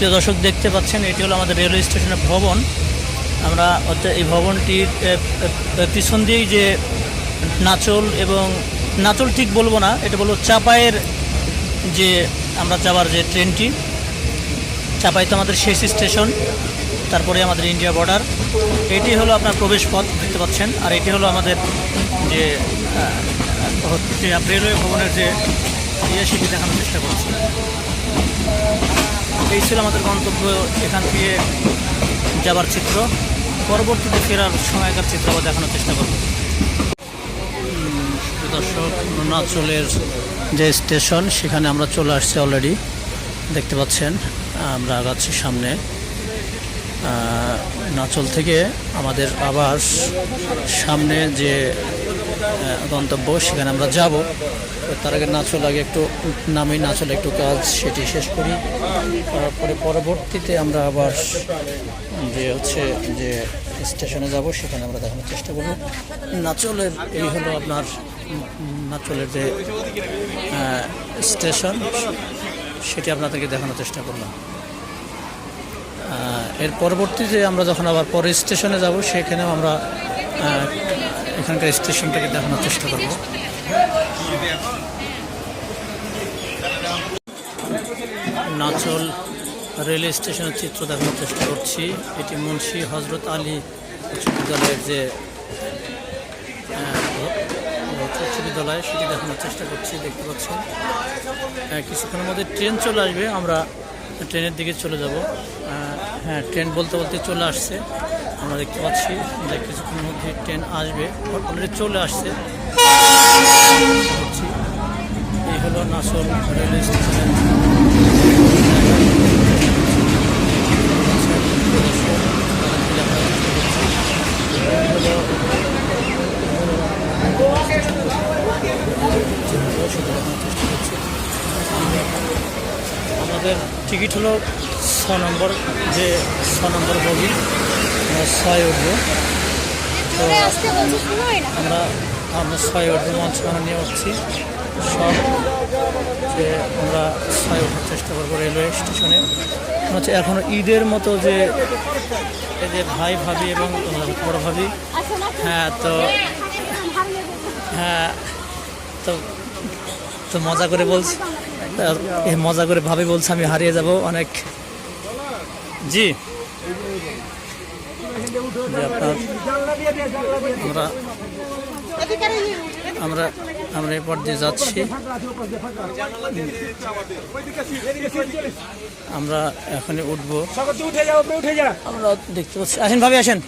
প্রিয় দর্শক, দেখতে পাচ্ছেন, এটি হলো আমাদের রেলওয়ে স্টেশনের ভবন। আমরা এই ভবনটির পিছন দিয়েই যে নাচল এবং নাচল ঠিক বলব না, এটা বলব চাপায়ের যে, আমরা যাওয়ার যে ট্রেনটি, চাপাই তো আমাদের শেষ স্টেশন, তারপরে আমাদের ইন্ডিয়া বর্ডার। এটি হলো আপনার প্রবেশ পথ, দেখতে পাচ্ছেন, আর এটি হলো আমাদের যে রেলওয়ে ভবনের যে ইয়ে সেটি দেখানোর চেষ্টা করছি। এই ছিল আমাদের গন্তব্য এখান থেকে যাবার চিত্র। পরবর্তীতে ফেরার সময়কার চিত্র আবার দেখানোর চেষ্টা করব। দর্শক, অরুণাচলের যে স্টেশন, সেখানে আমরা চলে আসছি অলরেডি দেখতে পাচ্ছেন, আমরা আগাচ্ছি সামনে। নাচল থেকে আমাদের আবার সামনে যে গন্তব্য, সেখানে আমরা যাব। তার আগে নাচল আগে একটু নামি নাচল একটু কাজ, সেটি শেষ করি। তারপরে পরবর্তীতে আমরা আবার যে হচ্ছে যে স্টেশনে যাব, সেখানে আমরা দেখানোর চেষ্টা করব। নাচলের, এই হলো আপনার নাচলের যে স্টেশন, সেটি আপনাদেরকে দেখানোর চেষ্টা করলাম। এর পরবর্তীতে আমরা যখন আবার পরের স্টেশনে যাব, সেখানেও আমরা এখানকার স্টেশনটাকে দেখানোর চেষ্টা করব। নাচল রেলওয়ে স্টেশনের চিত্র দেখানোর চেষ্টা করছি। এটি মুন্সি হজরত আলী উচ্চ বিদ্যালয়ের যে আহ, উচ্চ বিদ্যালয় সেটি দেখানোর চেষ্টা করছি দেখতে পাচ্ছেন। কিছুক্ষণের মধ্যে ট্রেন চলে আসবে। আমরা ট্রেনের দিকে চলে যাব। হ্যাঁ ট্রেন বলতে বলতে চলে আসছে। আমরা দেখতে পাচ্ছি যে কিছুক্ষণের মধ্যে ট্রেন আসবে। অলরেডি চলে আসছে। এই হলো নাসর রেলওয়ে স্টেশনের। আমাদের টিকিট হলো ছ নম্বর, যে ছ নম্বর বগি ছয় উঠবো। তো আমরা আমরা ছয় উঠবো মঞ্চখানা নিয়ে উঠছি। সব যে আমরা ছয় ওঠার চেষ্টা করব রেলওয়ে স্টেশনে। হচ্ছে এখনও ঈদের মতো যে এই যে ভাই, ভাবি এবং বড় ভাবি। হ্যাঁ তো হ্যাঁ তো তো মজা করে বলছি। মজা করে ভাবে বলছে আমি হারিয়ে যাব। অনেক। জি। আমরা আমরা আমরা এরপর দিয়ে যাচ্ছি। আমরা এখনই উঠবো। আমরা দেখতে পাচ্ছি। আসেন ভাবি আসেন।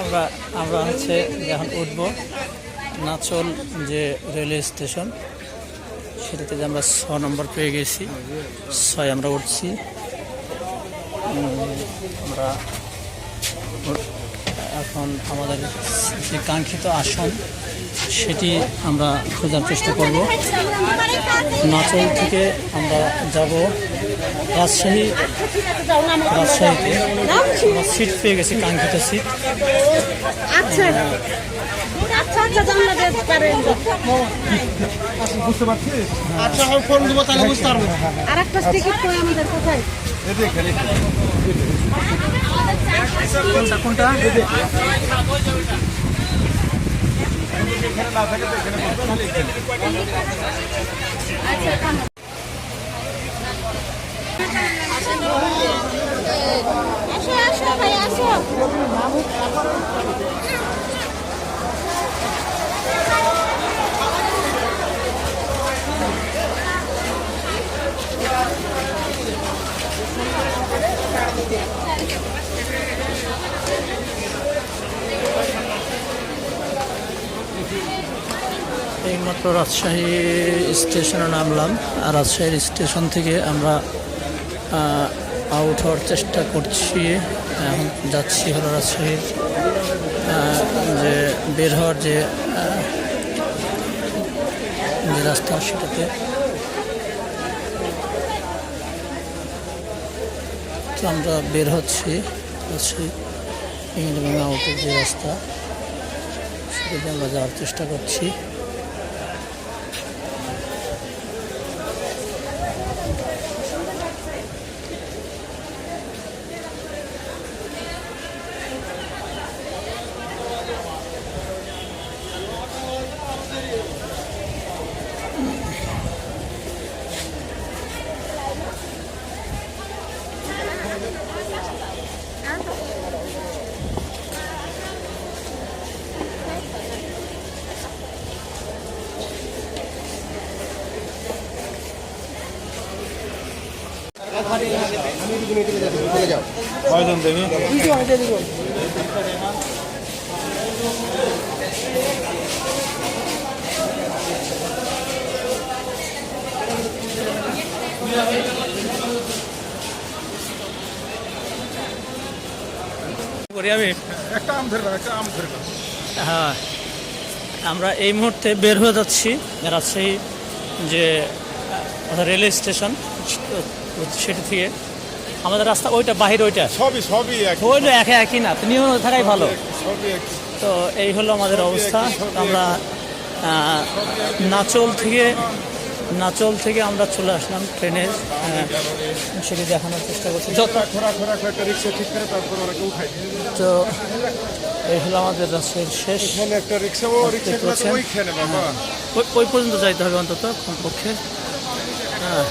আমরা আমরা হচ্ছে এখন উঠবো। নাচল যে রেলওয়ে স্টেশন। সেটাতে যে আমরা ছ নম্বর পেয়ে গেছি। ছয় আমরা উঠছি। আমরা এখন আমাদের যে কাঙ্ক্ষিত আসন সেটি আমরা খোঁজার চেষ্টা করব। নাচল থেকে আমরা যাব রাজশাহী। রাজশাহীতে আমরা সিট পেয়ে গেছি কাঙ্ক্ষিত সিট আচ্ছা আচ্ছা আচ্ছা জানলা বেশ পারেন বুঝতে পারছিস আচ্ছা আমি ফোন দেবো তাহলে বুঝতে পারব। আর একটা টিকিট কই আমাদের কোথায়? কোনটা আসো আসো ভাই আসো। এইমাত্র রাজশাহী স্টেশনে নামলাম। আর রাজশাহীর স্টেশন থেকে আমরা আউট হওয়ার চেষ্টা করছি। এখন যাচ্ছি হলো রাজশাহীর যে বের হওয়ার যে রাস্তা সেটাতে। তো আমরা বের হচ্ছি রাজশাহী আউটের যে রাস্তা, সেটাতে আমরা যাওয়ার চেষ্টা করছি। চলে যাও কয়জন হ্যাঁ। আমরা এই মুহূর্তে বের হয়ে যাচ্ছি রাজশাহী যে রেলওয়ে স্টেশন সেটি থেকে। আমাদের রাস্তা ওইটা বাহির ওইটা। সবই সবই ওইটা একে একই না নিয়ম থাকাই ভালো। তো এই হলো আমাদের অবস্থা। আমরা নাচল থেকে নাচল থেকে আমরা চলে আসলাম ট্রেনে। সেটি দেখানোর চেষ্টা করছি। তো এই হলো আমাদের রাস্তার শেষ ওই- ওই পর্যন্ত যাইতে হবে অন্তত কমপক্ষে। হ্যাঁ।